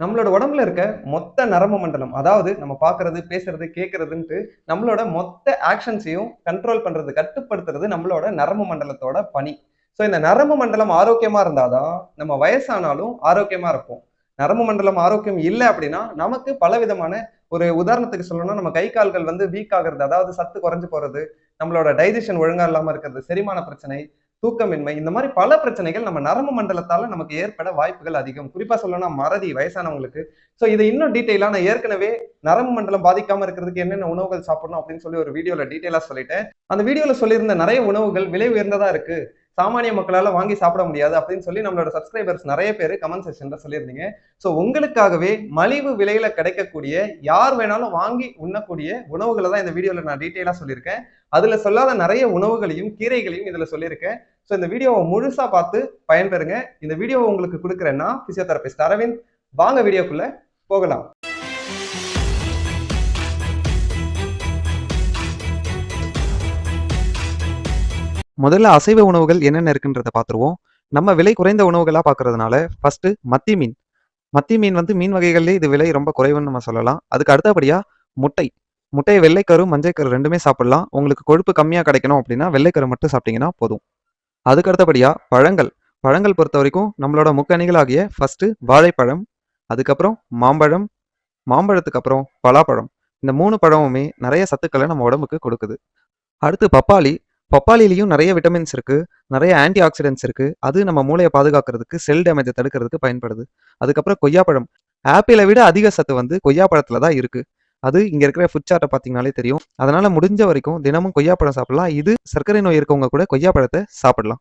நம்மளோட உடம்புல இருக்க மொத்த நரம்பு மண்டலம் அதாவது நம்ம பார்க்கறது பேசுறது கேட்கறதுன்ட்டு நம்மளோட மொத்த ஆக்ஷன்ஸையும் கண்ட்ரோல் பண்றது கட்டுப்படுத்துறது நம்மளோட நரம்பு மண்டலத்தோட பணி. ஸோ இந்த நரம்பு மண்டலம் ஆரோக்கியமா இருந்தாதான் நம்ம வயசானாலும் ஆரோக்கியமா இருப்போம். நரம்பு மண்டலம் ஆரோக்கியம் இல்லை அப்படின்னா நமக்கு பல விதமான ஒரு உதாரணத்துக்கு சொல்லணும்னா நம்ம கை கால்கள் வந்து வீக் ஆகுறது அதாவது சத்து குறைஞ்சு போறது நம்மளோட டைஜஷன் ஒழுங்கா இல்லாம இருக்கிறது செரிமான பிரச்சனை தூக்கமின்மை இந்த மாதிரி பல பிரச்சனைகள் நம்ம நரம்பு மண்டலத்தால நமக்கு ஏற்பட வாய்ப்புகள் அதிகம். குறிப்பா சொல்லணும்னா மறதி வயசானவங்களுக்கு. ஸோ இதை இன்னும் டீட்டெயிலா நான் ஏற்கனவே நரம்பு மண்டலம் பாதிக்காம இருக்கிறதுக்கு என்னென்ன உணவுகள் சாப்பிடணும் அப்படின்னு சொல்லி ஒரு வீடியோல டீட்டெயிலா சொல்லிட்டேன். அந்த வீடியோல சொல்லியிருந்த நிறைய உணவுகள் விலை உயர்ந்ததா இருக்கு. சாமானிய மக்களால் வாங்கி சாப்பிட முடியாது அப்படின்னு சொல்லி நம்மளோட சப்ஸ்கிரைபர்ஸ் நிறைய பேர் கமெண்ட் செக்ஷன்ல சொல்லியிருந்தீங்க. ஸோ உங்களுக்காகவே மலிவு விலையில கிடைக்கக்கூடிய யார் வேணாலும் வாங்கி உண்ணக்கூடிய உணவுகளை தான் இந்த வீடியோவில் நான் டீட்டெயிலாக சொல்லியிருக்கேன். அதுல சொல்லாத நிறைய உணவுகளையும் கீரைகளையும் இதுல சொல்லியிருக்கேன். ஸோ இந்த வீடியோவை முழுசா பார்த்து பயன்பெறுங்க. இந்த வீடியோவை உங்களுக்கு கொடுக்குறேன்னா பிசியோதெரபிஸ்ட் அரவிந்த். வாங்க வீடியோக்குள்ள போகலாம். முதல்ல அசைவ உணவுகள் என்னென்ன இருக்குன்றத பார்த்துருவோம். நம்ம விலை குறைந்த உணவுகளாக பார்க்கறதுனால ஃபர்ஸ்ட் மத்தி மீன். மத்தி மீன் வந்து மீன் வகைகள்லேயே இது விலை ரொம்ப குறைவுன்னு நம்ம சொல்லலாம். அதுக்கு அடுத்தபடியாக முட்டை. முட்டையை வெள்ளைக்கரு மஞ்சக்கரு ரெண்டுமே சாப்பிடலாம். உங்களுக்கு கொழுப்பு கம்மியாக கிடைக்கணும் அப்படின்னா வெள்ளைக்கரு மட்டும் சாப்பிட்டீங்கன்னா போதும். அதுக்கு அடுத்தபடியாக பழங்கள். பழங்கள் பொறுத்த வரைக்கும் நம்மளோட முக்கணிகளாகிய ஃபர்ஸ்ட் வாழைப்பழம் அதுக்கப்புறம் மாம்பழம் மாம்பழத்துக்கு அப்புறம் பலாப்பழம். இந்த மூணு பழமுமே நிறைய சத்துக்களை நம்ம உடம்புக்கு கொடுக்குது. அடுத்து பப்பாளி. பப்பாளிலையும் நிறைய விட்டமின்ஸ் இருக்கு நிறைய ஆன்டி ஆக்சிடென்ட்ஸ் இருக்கு. அது நம்ம மூளையை பாதுகாக்கிறதுக்கு செல் டேமேஜை தடுக்கிறதுக்கு பயன்படுது. அதுக்கப்புறம் கொய்யாப்பழம். ஆப்பிளை விட அதிக சத்து வந்து கொய்யாப்பழத்துல தான் இருக்கு. அது இங்க இருக்கிற ஃபுட் சார்ட்டை பார்த்தீங்கனாலே தெரியும். அதனால முடிஞ்ச வரைக்கும் தினமும் கொய்யாப்பழம் சாப்பிடலாம். இது சர்க்கரை நோய் இருக்கவங்க கூட கொய்யாப்பழத்தை சாப்பிடலாம்.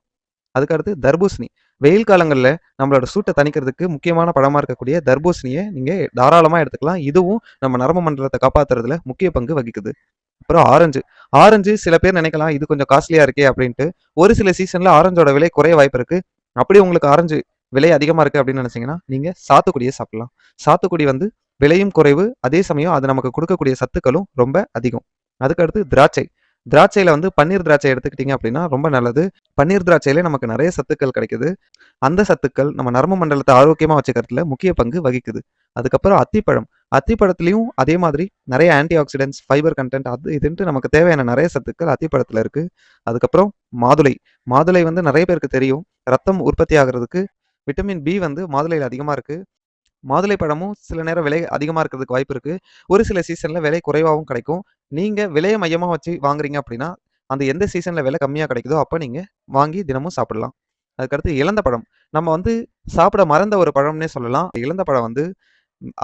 அதுக்கடுத்து தர்பூசணி. வெயில் காலங்களில் நம்மளோட சூட்டை தணிக்கிறதுக்கு முக்கியமான படமாக இருக்கக்கூடிய தர்பூசணியை நீங்கள் தாராளமாக எடுத்துக்கலாம். இதுவும் நம்ம நரம்பு மண்டலத்தை காப்பாற்றுறதுல முக்கிய பங்கு வகிக்குது. அப்புறம் ஆரஞ்சு. ஆரஞ்சு சில பேர் நினைக்கலாம் இது கொஞ்சம் காஸ்ட்லியா இருக்கே அப்படின்ட்டு. ஒரு சில சீசன்ல ஆரஞ்சோட விலை குறைய வாய்ப்பு இருக்கு. அப்படி உங்களுக்கு ஆரஞ்சு விலை அதிகமா இருக்கு அப்படின்னு நினைச்சீங்கன்னா நீங்க சாத்துக்குடியை சாப்பிடலாம். சாத்துக்குடி வந்து விலையும் குறைவு அதே சமயம் அது நமக்கு கொடுக்கக்கூடிய சத்துக்களும் ரொம்ப அதிகம். அதுக்கடுத்து திராட்சை. திராட்சையில வந்து பன்னீர் திராட்சை எடுத்துக்கிட்டீங்க அப்படின்னா ரொம்ப நல்லது. பன்னீர் திராட்சையிலே நமக்கு நிறைய சத்துக்கள் கிடைக்குது. அந்த சத்துக்கள் நம்ம நரம்பு மண்டலத்தை ஆரோக்கியமா வச்சுக்கிறதுல முக்கிய பங்கு வகிக்குது. அதுக்கப்புறம் அத்திப்பழம். அத்திப்பழத்துலேயும் அதே மாதிரி நிறைய ஆன்டி ஆக்சிடென்ட்ஸ் ஃபைபர் கண்டென்ட் அது இதுன்ட்டு நமக்கு தேவையான நிறைய சத்துக்கள் அத்திப்பழத்தில் இருக்குது அதுக்கப்புறம் மாதுளை. மாதுளை வந்து நிறைய பேருக்கு தெரியும். ரத்தம் உற்பத்தி ஆகிறதுக்கு விட்டமின் பி வந்து மாதுளையில் அதிகமாக இருக்குது மாதுளை பழமும் சில நேரம் விலை அதிகமாக இருக்கிறதுக்கு வாய்ப்பு இருக்குது ஒரு சில சீசனில் விலை குறைவாகவும் கிடைக்கும். நீங்கள் விலையை மையமாக வச்சு வாங்குறீங்க அப்படின்னா அந்த எந்த சீசனில் விலை கம்மியாக கிடைக்குதோ அப்போ நீங்கள் வாங்கி தினமும் சாப்பிடலாம். அதுக்கடுத்து இழந்த பழம். நம்ம வந்து சாப்பிட மறந்த ஒரு பழம்னே சொல்லலாம். இழந்த பழம் வந்து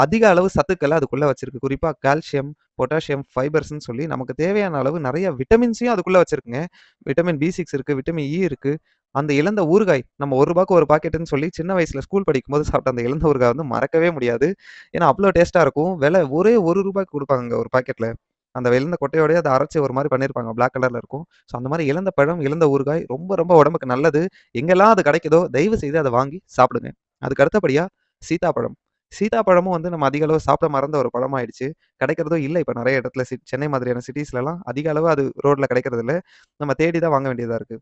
அதிக அளவு சத்துக்களை அதுக்குள்ள வச்சிருக்கு. குறிப்பா கால்சியம் பொட்டாசியம் ஃபைபர்ஸ்னு சொல்லி நமக்கு தேவையான அளவு நிறைய விட்டமின்ஸையும் அதுக்குள்ள வச்சிருக்குங்க. விட்டமின் பி சிக்ஸ் இருக்கு விட்டமின் இ e இருக்கு. அந்த இழந்த ஊறுகாய் நம்ம ஒரு ரூபாய்க்கு ஒரு பாக்கெட்டுன்னு சொல்லி சின்ன வயசுல ஸ்கூல் படிக்கும் போது சாப்பிட்ட அந்த இழந்த ஊறுகாய் வந்து மறக்கவே முடியாது. ஏன்னா அவ்வளோ டேஸ்டா இருக்கும். விலை ஒரே ஒரு ரூபாய்க்கு கொடுப்பாங்க ஒரு பாக்கெட்ல அந்த இழந்த கொட்டையோடய அதை அரைச்சி ஒரு மாதிரி பண்ணியிருப்பாங்க பிளாக் கலர்ல இருக்கும். ஸோ அந்த மாதிரி இழந்த பழம் இழந்த ஊறுகாய் ரொம்ப ரொம்ப உடம்புக்கு நல்லது. எங்கெல்லாம் அது கிடைக்குதோ தயவு செய்து அதை வாங்கி சாப்பிடுங்க. அதுக்கு அடுத்தபடியா சீதாப்பழம் சீதாப்பழமும் வந்து நம்ம அதிக அளவு சாப்பிட மறந்த ஒரு பழமாயிடுச்சு. கிடைக்கிறதோ இல்லை. இப்போ நிறைய இடத்துல சி சென்னை மாதிரியான சிட்டிஸ்லலாம் அதிக அளவு அது ரோட்ல கிடைக்கிறது இல்லை. நம்ம தேடி தான் வாங்க வேண்டியதா இருக்கு.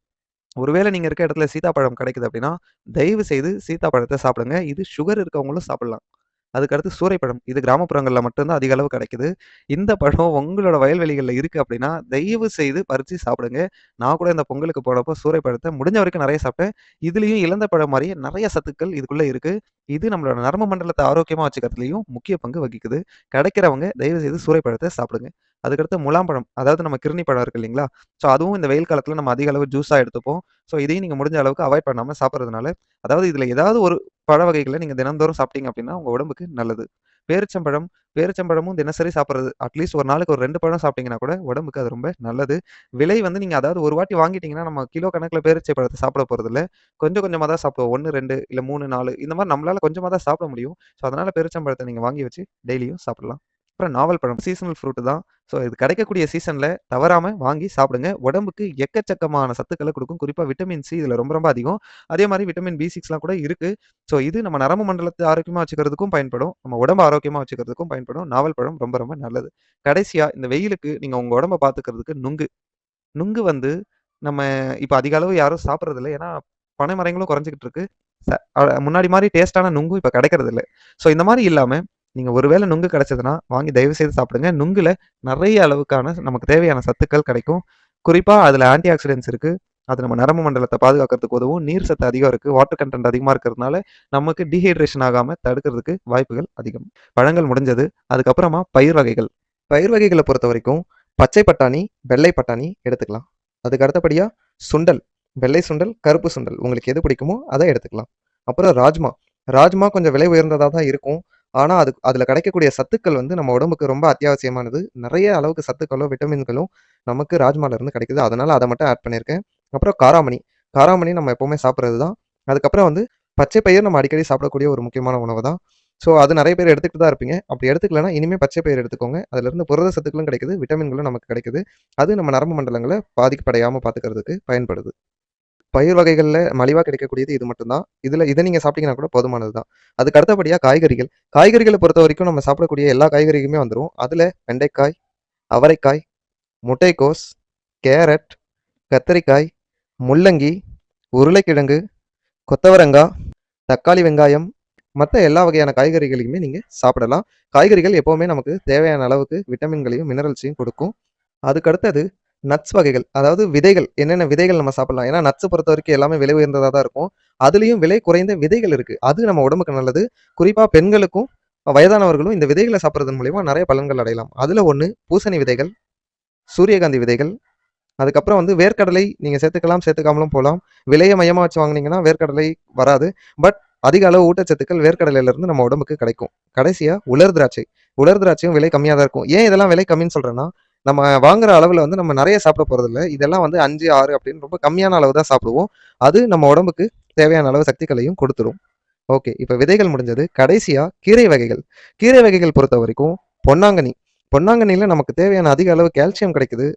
ஒருவேளை நீங்க இருக்க இடத்துல சீதாப்பழம் கிடைக்குது அப்படின்னா தயவு செய்து சீதாப்பழத்தை சாப்பிடுங்க. இது சுகர் இருக்கவங்களும் சாப்பிடலாம். அதுக்கடுத்து சூறைப்பழம் இது கிராமப்புறங்களில் மட்டும்தான் அதிக அளவு கிடைக்குது. இந்த பழம் உங்களோட வயல்வெளிகளில் இருக்குது அப்படின்னா தயவு செய்து பறித்து சாப்பிடுங்க. நான் கூட இந்த பொங்கலுக்கு போனப்போ சூறைப்பழத்தை முடிஞ்ச வரைக்கும் நிறைய சாப்பிட்டேன். இதுலேயும் இழந்த பழம் மாதிரியே நிறைய சத்துக்கள் இதுக்குள்ளே இருக்குது இது நம்மளோட நரம்பு மண்டலத்தை ஆரோக்கியமாக வச்சுக்கிறதுலையும் முக்கிய பங்கு வகிக்குது. கிடைக்கிறவங்க தயவு செய்து சூறைப்பழத்தை சாப்பிடுங்க. அதுக்கடுத்து முலாம்பழம் அதாவது நம்ம கிருணி பழம் இருக்கு இல்லைங்களா? ஸோ அதுவும் இந்த வெயில் காலத்தில் நம்ம அதிக அளவு ஜூஸாக எடுத்துப்போம். ஸோ இதையும் நீங்கள் முடிஞ்ச அளவுக்கு அவாய்ட் பண்ணாமல் சாப்பிட்றதுனால அதாவது இதில் ஏதாவது ஒரு பழ வகைகளை நீங்கள் தினந்தோறும் சாப்பிட்டீங்க அப்படின்னா உங்கள் உடம்புக்கு நல்லது. பேரிச்சம்பழம் பேரிச்சம்பழமும் தினசரி சாப்பிட்றது அட்லீஸ்ட் ஒரு நாளைக்கு ஒரு ரெண்டு பழம் சாப்பிட்டீங்கன்னா கூட உடம்புக்கு அது ரொம்ப நல்லது. விலை வந்து நீங்கள் அதாவது ஒரு வாட்டி வாங்கிட்டீங்கன்னா நம்ம கிலோ கணக்கில் பேரிச்சை பழத்தை சாப்பிட போகிறது இல்லை கொஞ்சம் கொஞ்சமாக தான் சாப்பிடுவோம். ஒன்று ரெண்டு இல்லை மூணு நாலு இந்த மாதிரி நம்மளால் கொஞ்சமாக தான் சாப்பிட முடியும். ஸோ அதனால் பேரிச்சம்பழத்தை நீங்கள் வாங்கி வச்சு டெய்லியும் சாப்பிடலாம். அப்புறம் நாவல் பழம் சீசனல் ஃப்ரூட் தான். ஸோ இது கிடைக்கக்கூடிய சீசனில் தவறாமல் வாங்கி சாப்பிடுங்க. உடம்புக்கு எக்கச்சக்கமான சத்துக்களை கொடுக்கும். குறிப்பாக விட்டமின் சி இதில் ரொம்ப ரொம்ப அதிகம். அதே மாதிரி விட்டமின் பி சிக்ஸ்லாம் கூட இருக்குது ஸோ இது நம்ம நரம்பு மண்டலத்தை ஆரோக்கியமாக வச்சுக்கிறதுக்கும் பயன்படும். நம்ம உடம்பு ஆரோக்கியமாக வச்சுக்கிறதுக்கும் பயன்படும். நாவல் பழம் ரொம்ப ரொம்ப நல்லது. கடைசியாக இந்த வெயிலுக்கு நீங்கள் உங்கள் உடம்ப பார்த்துக்கிறதுக்கு நுங்கு. நுங்கு வந்து நம்ம இப்போ அதிக அளவு யாரும் சாப்பிட்றது இல்லை ஏன்னா பனை மரங்களும் குறைஞ்சிக்கிட்டு இருக்கு. ச முன்னாடி மாதிரி டேஸ்ட்டான நுங்கும் இப்ப கிடைக்கிறதில்ல. ஸோ இந்த மாதிரி இல்லாமல் நீங்கள் ஒருவேளை நுங்கு கிடச்சதுன்னா வாங்கி தயவு செய்து சாப்பிடுங்க. நுங்குல நிறைய அளவுக்கான நமக்கு தேவையான சத்துக்கள் கிடைக்கும். குறிப்பாக அதில் ஆன்டி ஆக்ஸிடென்ட்ஸ் இருக்குது அது நம்ம நரம்பு மண்டலத்தை பாதுகாக்கிறதுக்கு உதவும். நீர் சத்து அதிகம் இருக்குது வாட்டர் கண்டென்ட் அதிகமாக இருக்கிறதுனால, நமக்கு டீஹைட்ரேஷன் ஆகாமல் தடுக்கிறதுக்கு வாய்ப்புகள் அதிகம். பழங்கள் முடிஞ்சது. அதுக்கப்புறமா பயிர் வகைகள். பயிர் வகைகளை பொறுத்த வரைக்கும் பச்சை பட்டாணி, வெள்ளை பட்டாணி எடுத்துக்கலாம். அதுக்கு அடுத்தபடியாக சுண்டல். வெள்ளை சுண்டல், கருப்பு சுண்டல். உங்களுக்கு எது பிடிக்குமோ அதை எடுத்துக்கலாம். அப்புறம் ராஜ்மா. ராஜ்மா கொஞ்சம் விலை உயர்ந்ததாக தான் இருக்கும். ஆனால் அது அதில் கிடைக்கக்கூடிய சத்துக்கள் வந்து நம்ம உடம்புக்கு ரொம்ப அத்தியாவசியமானது. நிறைய அளவுக்கு சத்துக்களோ விட்டமின்களும் நமக்கு ராஜ்மாலேருந்து கிடைக்குது. அதனால் அதை மட்டும் ஆட் பண்ணியிருக்கேன். அப்புறம் காராமணி. காராமணி நம்ம எப்போவுமே சாப்பிட்றது தான். அதுக்கப்புறம் வந்து பச்சை பயிர் நம்ம அடிக்கடி சாப்பிடக்கூடிய ஒரு முக்கியமான உணவு தான். ஸோ அது நிறைய பேர் எடுத்துக்கிட்டு தான் இருப்பீங்க. அப்படி எடுத்துக்கலன்னா, இனிமேல் பச்சை பயிர் எடுத்துக்கோங்க. அதிலிருந்து புரத சத்துக்களும் கிடைக்குது. விட்டமின்களும் நமக்கு கிடைக்குது. அது நம்ம நரம்பு மண்டலங்களை பாதிக்கப்படையாமல் பார்த்துக்கிறதுக்கு பயன்படுது. பயிர் வகைகளில் மலிவாக கிடைக்கக்கூடியது இது மட்டும்தான் இதில் இதை நீங்கள் சாப்பிட்டீங்கன்னா கூட போதுமானது தான். அதுக்கு அடுத்தபடியாக காய்கறிகள். காய்கறிகளை பொறுத்த வரைக்கும் நம்ம சாப்பிடக்கூடிய எல்லா காய்கறிகளுமே வந்துடும் அதில் வெண்டைக்காய், அவரைக்காய், முட்டைக்கோஸ், கேரட், கத்தரிக்காய், முள்ளங்கி, உருளைக்கிழங்கு, கொத்தவரங்காய் தக்காளி வெங்காயம், மற்ற எல்லா வகையான காய்கறிகளையுமே நீங்கள் சாப்பிடலாம். காய்கறிகள் எப்போவுமே நமக்கு தேவையான அளவுக்கு விட்டமின்களையும், மினரல்ஸையும் கொடுக்கும். அதுக்கடுத்தது நட்ஸ் வகைகள். அதாவது விதைகள். என்னென்ன விதைகள் நம்ம சாப்பிடலாம். ஏன்னா நட்ஸ் பொறுத்த வரைக்கும் எல்லாமே விலை உயர்ந்ததாக தான் இருக்கும். அதுலேயும் விலை குறைந்த விதைகள் இருக்குது அது நம்ம உடம்புக்கு நல்லது. குறிப்பாக பெண்களுக்கும், வயதானவர்களும் இந்த விதைகளை சாப்பிட்றதன் மூலிமா நிறைய பலன்கள் அடையலாம். அதில் ஒன்று பூசணி விதைகள், சூரியகாந்தி விதைகள், அதுக்கப்புறம் வந்து வேர்க்கடலை நீங்கள் சேர்த்துக்கலாம், சேர்த்துக்காமலும் போகலாம் விலையை மையமாக வச்சு வாங்குனீங்கன்னா வேர்க்கடலை வராது. பட் அதிக அளவு ஊட்டச்சத்துக்கள் வேர்க்கடலையிலேருந்து நம்ம உடம்புக்கு கிடைக்கும். கடைசியாக உலர் திராட்சை. உலர் திராட்சையும் விலை கம்மியாக தான் இருக்கும். ஏன் இதெல்லாம் விலை கம்மின்னு சொல்கிறேன்னா நம்ம வாங்குற அளவில் வந்து நம்ம நிறைய சாப்பிட போகிறதில்ல இதெல்லாம் வந்து 5, 6 அப்படின்னு ரொம்ப கம்மியான அளவு தான் சாப்பிடுவோம். அது நம்ம உடம்புக்கு தேவையான அளவு சக்திகளையும் கொடுத்துரும். ஓகே. இப்போ விதைகள் முடிஞ்சது. கடைசியாக கீரை வகைகள். கீரை வகைகள் பொறுத்த வரைக்கும் பொன்னாங்கனி பொன்னாங்கனியில் நமக்கு தேவையான அதிக அளவு கால்சியம் கிடைக்குது.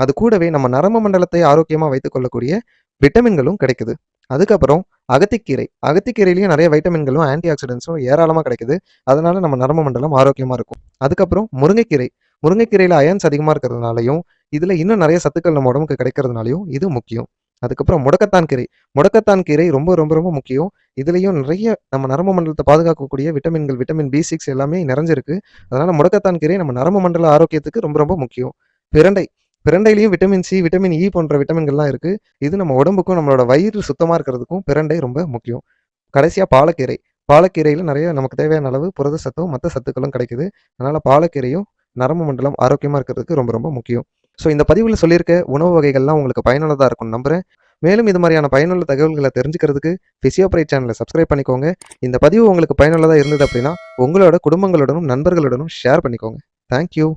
அது கூடவே நம்ம நரம்பு மண்டலத்தை ஆரோக்கியமாக வைத்துக் கொள்ளக்கூடிய விட்டமின்களும் கிடைக்குது. அதுக்கப்புறம் அகத்திக்கீரை. அகத்திக்கீரையிலையும் நிறைய வைட்டமின்களும், ஆன்டி ஆக்சிடென்ட்ஸும் ஏராளமாக கிடைக்குது. அதனால நம்ம நரம்பு மண்டலம் ஆரோக்கியமாக இருக்கும். அதுக்கப்புறம் முருங்கைக்கீரை. முருங்கைக்கீரையில் அயன்ஸ் அதிகமாக இருக்கிறதுனாலையும் இதில் இன்னும் நிறைய சத்துக்கள் நம்ம உடம்புக்கு கிடைக்கிறதுனாலையும் இது முக்கியம். அதுக்கப்புறம் முடக்கத்தான் கீரை. முடக்கத்தான் கீரை ரொம்ப ரொம்ப ரொம்ப முக்கியம். இதுலேயும் நிறைய நம்ம நரம்பு மண்டலத்தை பாதுகாக்கக்கூடிய விட்டமின்கள், விட்டமின் பி சிக்ஸ் எல்லாமே நிறைஞ்சிருக்கு. அதனால முடக்கத்தான் கீரை நம்ம நரம்பு மண்டல ஆரோக்கியத்துக்கு ரொம்ப ரொம்ப முக்கியம். பிரண்டை. பிரண்டையிலையும் vitamin C, vitamin E e போன்ற விட்டமின்கள்லாம் இருக்கு. இது நம்ம உடம்புக்கும், நம்மளோட வயிறு சுத்தமாக இருக்கிறதுக்கும் பிரண்டை ரொம்ப முக்கியம். கடைசியாக பாலக்கீரை. பாலக்கீரையில் நிறைய நமக்கு தேவையான அளவு புரத சத்தும், மற்ற சத்துக்களும் கிடைக்குது. அதனால பாலக்கீரையும் நரம்பு மண்டலம் ஆரோக்கியமாக இருக்கிறதுக்கு ரொம்ப ரொம்ப முக்கியம். ஸோ இந்த பதிவில் சொல்லியிருக்க உணவு வகைகள்லாம் உங்களுக்கு பயனுள்ளதாக இருக்கும்னு நம்புறேன். மேலும் இது மாதிரியான பயனுள்ள தகவல்களை தெரிஞ்சுக்கிறதுக்கு பிசியோபிரைட் சேனலை சப்ஸ்கிரைப் பண்ணிக்கோங்க. இந்த பதிவு உங்களுக்கு பயனுள்ளதாக இருந்தது அப்படின்னா, உங்களோட குடும்பங்களுடனும், நண்பர்களுடனும் ஷேர் பண்ணிக்கோங்க. Thank you.